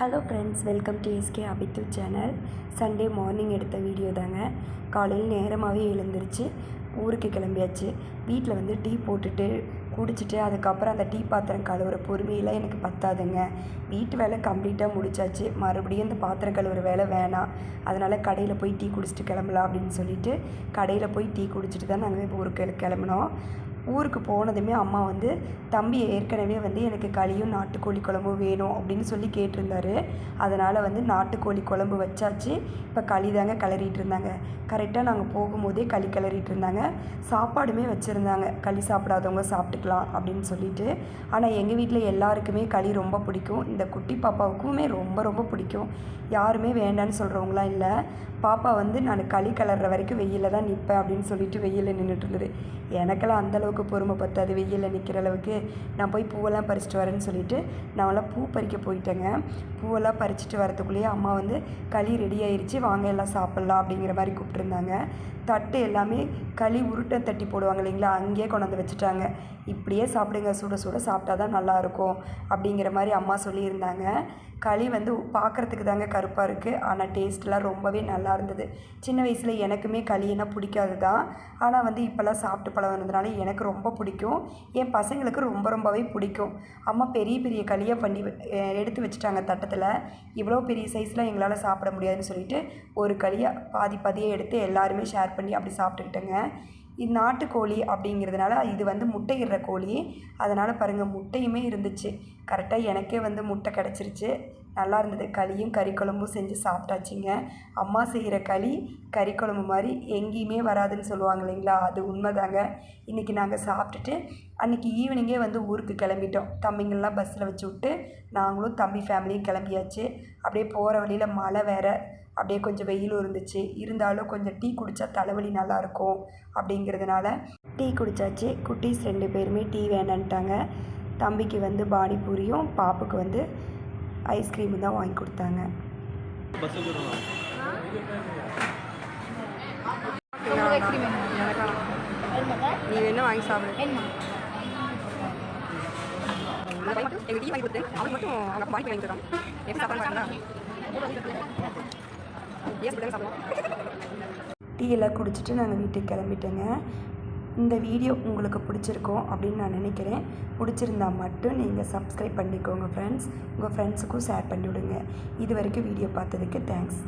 Hello friends welcome to S K Abithu channel Sunday morning எடுத்த video தாங்க. காலையில் நேரமாகவே எழுந்துருச்சு ஊருக்கு கிளம்பியாச்சு. வீட்டில் வந்து டீ போட்டுட்டு குடிச்சிட்டு அதுக்கப்புறம் அந்த டீ பாத்திரம் கழுவுற பொறுமையெல்லாம் எனக்கு பத்தாதுங்க. வீட்டு வேலை கம்ப்ளீட்டாக முடிச்சாச்சு. மறுபடியும் இந்த பாத்திரம் கழுவுற வேலை வேணாம். அதனால் கடையில் போய் டீ குடிச்சிட்டு கிளம்பலாம் அப்படின்னு சொல்லிட்டு கடையில் போய் டீ குடிச்சிட்டு தான் நாங்கள் இப்போ ஊருக்கு கிளம்பினோம். ஊருக்கு போனதுமே அம்மா வந்து தம்பி ஏற்கனவே வந்து எனக்கு களியும் நாட்டுக்கோழி குழம்பும் வேணும் அப்படின்னு சொல்லி கேட்டிருந்தாரு. அதனால் வந்து நாட்டுக்கோழி குழம்பு வச்சாச்சு. இப்போ களி தாங்க கிளறிட்டு இருந்தாங்க. கரெக்டாக நாங்கள் போகும்போதே களி கிளறிட்டு இருந்தாங்க. சாப்பாடுமே வச்சுருந்தாங்க. களி சாப்பிடாதவங்க சாப்பிட்டுக்கலாம் அப்படின்னு சொல்லிட்டு. ஆனால் எங்கள் வீட்டில் எல்லாருக்குமே களி ரொம்ப பிடிக்கும். இந்த குட்டி பாப்பாவுக்குமே ரொம்ப ரொம்ப பிடிக்கும். யாருமே வேண்டான்னு சொல்கிறவங்களாம் இல்லை. பாப்பா வந்து நான் களி கிளற வரைக்கும் வெயிலில் தான் நிற்பேன் அப்படின்னு சொல்லிட்டு வெயிலில் நின்றுட்டு இருந்தது. எனக்கெல்லாம் அந்தளவுக்கு பொறுமை பத்தாது வெயிலில் நிற்கிற அளவுக்கு நான் போய் பூவெல்லாம் பறிச்சிட்டு வரேன்னு சொல்லிட்டு நான்லாம் பூ பறிக்க போயிட்டேங்க. பூவெல்லாம் பறிச்சிட்டு வரத்துக்குள்ளேயே அம்மா வந்து களி ரெடி ஆயிடுச்சு வாங்க எல்லாம் சாப்பிட்லாம் அப்படிங்கிற மாதிரி கூப்பிட்ருந்தாங்க தட்டு எல்லாமே களி உருட்டை தட்டி போடுவாங்க இல்லைங்களா அங்கேயே கொண்டாந்து வச்சுட்டாங்க. இப்படியே சாப்பிடுங்க சுட சுட சாப்பிட்டா தான் நல்லாயிருக்கும் அப்படிங்கிற மாதிரி அம்மா சொல்லியிருந்தாங்க. களி வந்து பார்க்குறதுக்கு தாங்க கருப்பாக இருக்குது ஆனால் டேஸ்ட்லாம் ரொம்பவே நல்லா இருந்தது. சின்ன வயசில் எனக்குமே களினா பிடிக்காது தான். ஆனால் வந்து இப்போல்லாம் சாப்பிட்டு பழகினதுனால எனக்கு ரொம்ப பிடிக்கும். என் பசங்களுக்கு ரொம்ப ரொம்பவே பிடிக்கும். அம்மா பெரிய பெரிய களியாக பண்ணி எடுத்து வச்சுட்டாங்க தட்டத்தில். இவ்வளோ பெரிய சைஸில் எங்களால் சாப்பிட முடியாதுன்னு சொல்லிட்டு ஒரு களியாக பாதி பாதியாக எடுத்து எல்லாருமே ஷேர் பண்ணி அப்படி சாப்பிட்டுக்கிட்டேங்க. இது நாட்டுக்கோழி அப்படிங்கிறதுனால இது வந்து முட்டையிடுற கோழி. அதனால் பாருங்கள் முட்டையுமே இருந்துச்சு. கரெக்டாக எனக்கே வந்து முட்டை கிடச்சிருச்சு. நல்லா இருந்தது களியும் கறி குழம்பும் செஞ்சு சாப்பிட்டாச்சுங்க. அம்மா செய்கிற களி கறி குழம்பு மாதிரி எங்கேயுமே வராதுன்னு சொல்லுவாங்க இல்லைங்களா? அது உண்மைதாங்க. இன்றைக்கி நாங்கள் சாப்பிட்டுட்டு அன்றைக்கி ஈவினிங்கே வந்து ஊருக்கு கிளம்பிட்டோம். தம்பிங்கள்லாம் பஸ்ஸில் வச்சு விட்டு நாங்களும் தம்பி ஃபேமிலியும் கிளம்பியாச்சு. அப்படியே போகிற வழியில் மழை வேறு. அப்படியே கொஞ்சம் வெயிலும் இருந்துச்சு. இருந்தாலும் கொஞ்சம் டீ குடித்தா தலைவலி நல்லாயிருக்கும் அப்படிங்கிறதுனால டீ குடித்தாச்சு குட்டீஸ் ரெண்டு பேருமே டீ வேணான்ட்டாங்க. தம்பிக்கு வந்து பானிபூரியும் பாப்புக்கு வந்து ஐஸ்கிரீமும் தான் வாங்கி கொடுத்தாங்க. நீ வேணா வாங்கி சாப்பிடு? எங்கள் டீ வாங்கி கொடுத்து அவனுக்கு மட்டும் அவங்க அப்பா வாங்கி வாங்கி தரான் எப்படி சாப்பிட மாட்டாங்களா ஏன் இப்படி சாப்பிடுவோம் டீ எல்லாம் குடிச்சிட்டு நாங்கள் வீட்டுக்கு கிளம்பிட்டோங்க. இந்த வீடியோ உங்களுக்கு பிடிச்சிருக்கோம் அப்படின்னு நான் நினைக்கிறேன். பிடிச்சிருந்தா மட்டும் நீங்கள் சப்ஸ்கிரைப் பண்ணிக்கோங்க ஃப்ரெண்ட்ஸ் உங்கள் ஃப்ரெண்ட்ஸுக்கும் ஷேர் பண்ணி விடுங்க இது வரைக்கும் வீடியோ பார்த்ததுக்கு தேங்க்ஸ்